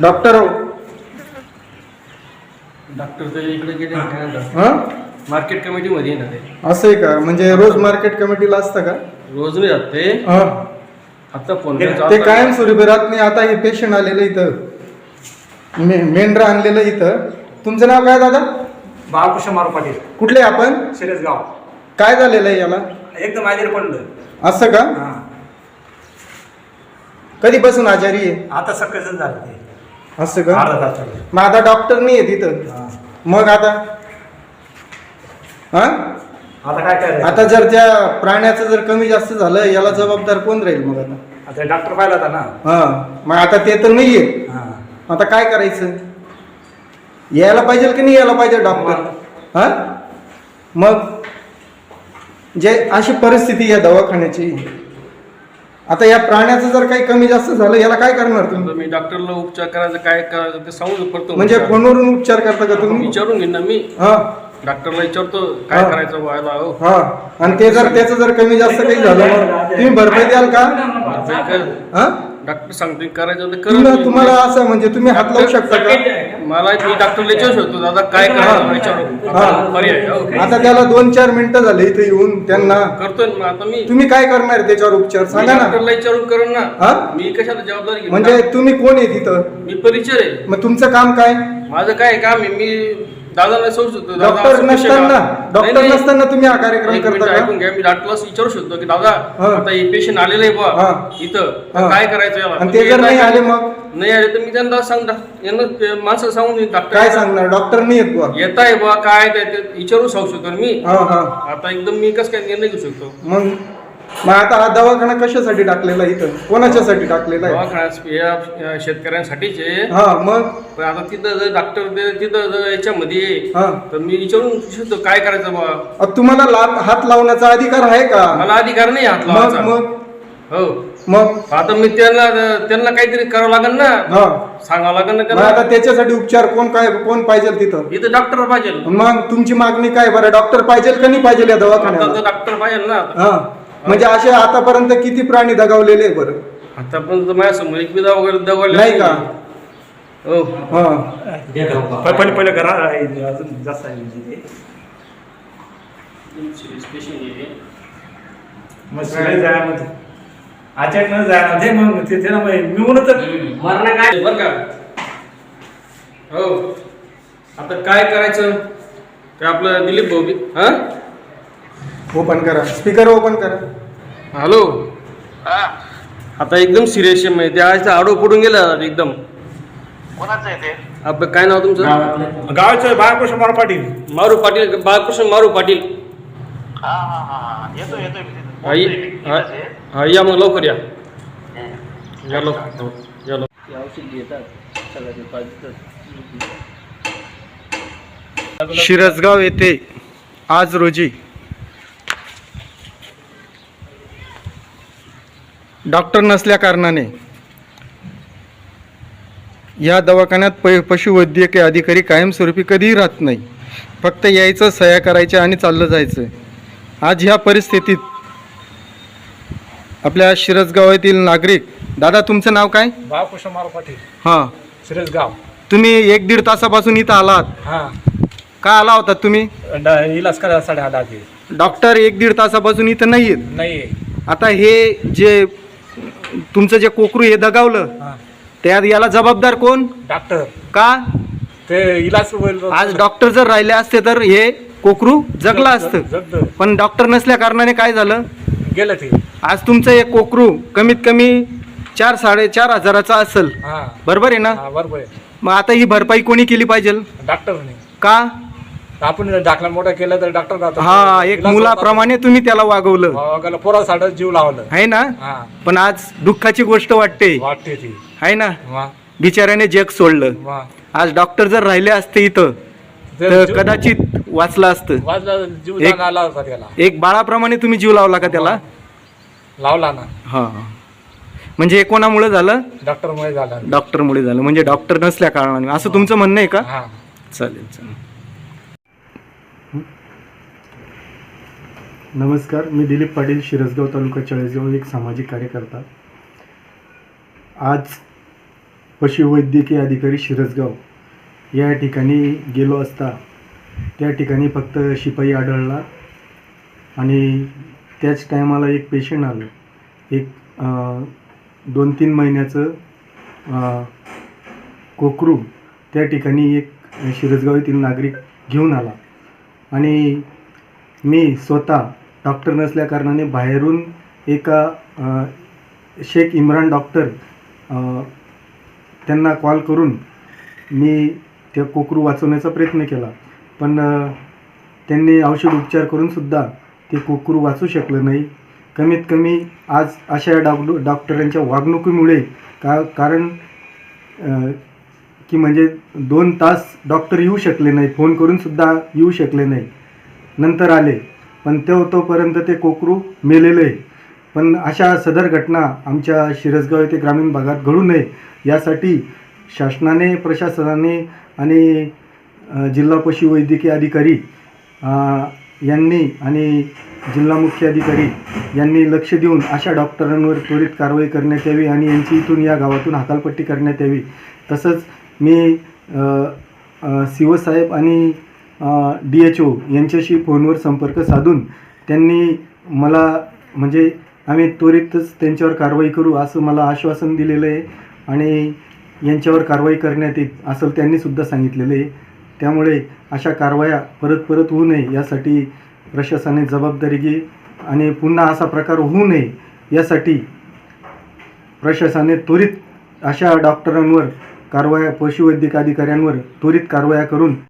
Doctor हो. Doctor इकडे गेले मार्केट कमिटी मध्ये असं आहे का? म्हणजे रोज मार्केट कमिटीला असतं का? रोज मी जाते आता फोन ते कायम सुरू राहत मी आता हे पेशंट आलेलं इथं. मे- आणलेलं इथं. तुमचं नाव काय दादा? बाळकृष्ण मारू पाटील. कुठले आपण? शिरसगाव. काय झालेलं आहे याला? एकदम आजारी पडलं असं का? हा. कधीपासून आजारी आहे? आता सकाळच झालं ते. असं का? अर्धा तास झालं. मग आता डॉक्टर नाही आहे तिथं. हा. मग आता? हा? आता काय करायचं? आता जर त्या प्राण्याचं जर कमी जास्त झालं याला जबाबदार कोण राहील मग आता? आता डॉक्टर पाहिला होता ना. हा. मग आता ते तर नाहीये. हा. आता काय करायचं? यायला पाहिजे की नाही यायला पाहिजे डॉक्टर हा? मग जे अशी परिस्थिती या दवाखान्याची आता या प्राण्याचं जर काही कमी जास्त झालं याला काय करणार तुम्ही? मी डॉक्टरला उपचार करायचं काय करायचं ते सांगू पडतो म्हणजे फोनवरून उपचार करता का तुम्ही? विचारून घेईन ना मी. हा. डॉक्टरला विचारतो काय. करायचं व्हायला हो. हा. आणि ते जर त्याचं जर कमी जास्त काही झालं मग तुम्ही भरपाई द्याल का? हा? डॉक्टर सांगतो करायचं तर तुम्हाला करा तुम्हाला असं म्हणजे तुम्ही हात लावू शकता का? मला मी डॉक्टरला विचारू शकतो दादा काय करायचं विचारू. हा. आता पर्याय हो. आता त्याला दोन चार मिनिटं झाले इथे येऊन त्यांना. करतोय ना आता मी तुम्ही काय करणार त्याच्यावर उपचार? सांगा ना. डॉक्टरला विचारून करून ना. हा? मी कशाला जबाबदारी घेईन? म्हणजे तुम्ही कोण आहे तिथं? मी परिचय आहे. मग तुमचं काम काय? माझं काय काम आहे मी दादाला शकतो. दादा, डॉक्टर असं नसताना? नाही, डॉक्टर नाही. नसताना तुम्ही हा कार्यक्रम एक मिनिट करता ऐकून का? घ्या. मी डॉक्टरला विचारू शकतो की दादा हा. आता हे पेशंट आलेलं आहे हा. बा इथं. हा. तर काय करायचं याला? आणि ते मी जर नाही काय- आले मग? नाही आले तर मी त्यांना सांग यांना ते माणसं सांगून देईन डॉक्टर काय सांगणार? डॉक्टर नाही येत बुवा. येत आहे बा काय ते ते विचारू सांगू शकतो ना मी. हा हा. आता एकदम मी कसं काय निर्णय घेऊ शकतो? मग मग आता हा दवाखाना कशासाठी टाकलेला आहे इथं? कोणाच्यासाठी टाकलेला आहे? दवाखान्यात या- या शेतकऱ्यांसाठीचे हा मग? पण आता तिथं जर डॉक्टर ते- तिथं जर याच्यामध्ये हा. तर मी विचारून शकतो काय करायचं बा? अ, तुम्हाला ला- हात लावण्याचा अधिकार आहे का? मला अधिकार नाही हात मग लावायचा. मग? हो. मग? आता मी त्यांना त्यांना काहीतरी करावं लागेल ना? हा. सांगावं लागेल ना मग त्यांना? आता त्याच्यासाठी उपचार कोण काय कोण पाहिजे तिथं? इथं डॉक्टर पाहिजे. मग तुमची मागणी काय? बरं डॉक्टर पाहिजे का नाही पाहिजे या आता दवाखान्याला? तर डॉक्टर पाहिजे ना हा. म्हणजे असे आतापर्यंत किती प्राणी दगावलेले आहे बरं? आतापर्यंत माझ्यासमोर एक विधा वगैरे दवडले नाही का? हो. हा. पहिले पहिले घरा अजून जास्त आहे म्हणजे ते. मग मग अचानक न मग ते ते ना मग मी म्हणत मरण काय? बर का? हो. आता काय करायचं? ते आपलं दिलीप भाऊ बी- हा? ओपन करा. स्पीकर ओपन करा. हॅलो. आता एकदम सिरियस आहे म्हणजे त्या आडो पडून गेला एकदम. कोणाचं आहे ते? आपलं काय नाव तुमचं? गावाचं बाळकृष्ण मारू पाटील. मारू पाटील बाळकृष्ण मारू पाटील. हा हा हा हा. येतो येतो मी तिथं. हा, इ- पोहोचतोय मी. हा, इथंच आहे. हा या मग लवकर या. हम्म. या लवकर हो, या लवकर. औषध घेतात सगळ्यात पाहिजे शिरसगाव येथे आज रोजी डॉक्टर नसल्या कारणाने या दवाखान्यात प पशुवैद्यकीय अधिकारी कायमस्वरूपी कधीही राहत नाही. फक्त यायचं सह्या करायच्या आणि चाललं जायचं. आज ह्या परिस्थितीत आपल्या शिरसगाव येथील नागरिक दादा तुमचं नाव काय? बाळकृष्ण मारू पाटील. हां. शिरसगाव. तुम्ही एक दीड तासापासून इथं आलात. हा. का आला होता तुम्ही? ड- इलाज करा साडे आधी. डॉक्टर एक दीड तासापासून इथं नाही आहेत नाही आता हे जे तुमचं जे कोकरू हे दगावलं हा. त्यात याला जबाबदार कोण? डॉक्टर. का? ते इलाज होईल- आज डॉक्टर जर राहिले असते तर हे कोकरू जगलं असतं. पण डॉक्टर नसल्या कारणाने काय झालं? गेलं ते. आज तुमचं हे कोकरू कमीत कमी चार साडेचार हजाराचं असेल. हा. बरोबर आहे ना? हा बरोबर आहे. मग आता ही भरपाई कोणी केली पाहिजे? डॉक्टरने का? आपण दाखला मोठा केला तर डॉक्टर राहतो हा एक मुलाप्रमाणे तुम्ही त्याला वागवलं. हो, पोरासाठी जीव लावलं. आहे ना? हा. पण आज दुःखाची गोष्ट वाटते. वाटते ती. आहे ना? वा. बिचाऱ्याने जग सोडलं. वा. आज डॉक्टर जर राहिले असते इथं तर जीव- कदाचित वाचलं असतं. वाजला जीव एक- दान आला होता त्याला. एक बाळाप्रमाणे तुम्ही जीव लावला का त्याला? लावला ना. हा. म्हणजे हे कोणामुळे झालं? डॉक्टर मुळे झाला. डॉक्टरमुळे झालं. म्हणजे डॉक्टर नसल्या कारणाने. असं तुमचं म्हणणं आहे का? हा. चालेल चालेल. नमस्कार मी दिलीप पाटील शिरसगाव तालुका चाळीसगाव एक सामाजिक कार्यकर्ता. आज पशुवैद्यकीय अधिकारी शिरसगाव या ठिकाणी गेलो असता त्या ठिकाणी फक्त शिपाई आढळला आणि त्याच टायमाला एक पेशंट आलं. एक दोन तीन महिन्याचं कोकरू त्या ठिकाणी एक शिरसगाव येथील नागरिक घेऊन आला. आणि मी स्वतः डॉक्टर नसल्या कारणाने बाहेरून एका शेख इम्रान डॉक्टर त्यांना कॉल करून मी त्या कोकरू वाचवण्याचा प्रयत्न केला. पण त्यांनी औषध उपचार करूनसुद्धा ते कोकरू वाचू शकलं नाही. कमीत कमी आज अशा डॉक्टर डॉक्टरांच्या वागणुकीमुळे का कारण की म्हणजे दोन तास डॉक्टर येऊ शकले नाही फोन करूनसुद्धा येऊ शकले नाही. नंतर आले. पण तो तोपर्यंत ते कोकरू मेलेले आहे पण अशा सदर घटना आमच्या शिरसगाव येथे ग्रामीण भागात घडू नये यासाठी शासनाने प्रशासनाने आणि जिल्हा पशुवैद्यकीय अधिकारी यांनी आणि जिल्हा मुख्य अधिकारी यांनी लक्ष देऊन अशा डॉक्टरांवर त्वरित कारवाई करण्यात यावी आणि यांची इथून या गावातून हकालपट्टी करण्यात यावी. तसंच मी शिवसाहेब आणि डी एच ओ यांच्याशी फोनवर संपर्क साधून त्यांनी मला म्हणजे आम्ही त्वरितच त्यांच्यावर कारवाई करू असं मला आश्वासन दिलेलं आहे आणि यांच्यावर कारवाई करण्यात येईल असं त्यांनीसुद्धा सांगितलेलं आहे. त्यामुळे अशा कारवाया परत परत होऊ नये यासाठी प्रशासनाने जबाबदारी घे आणि पुन्हा असा प्रकार होऊ नये यासाठी प्रशासनाने त्वरित अशा डॉक्टरांवर कारवाया पशुवैद्यक अधिकाऱ्यांवर त्वरित कारवाया करून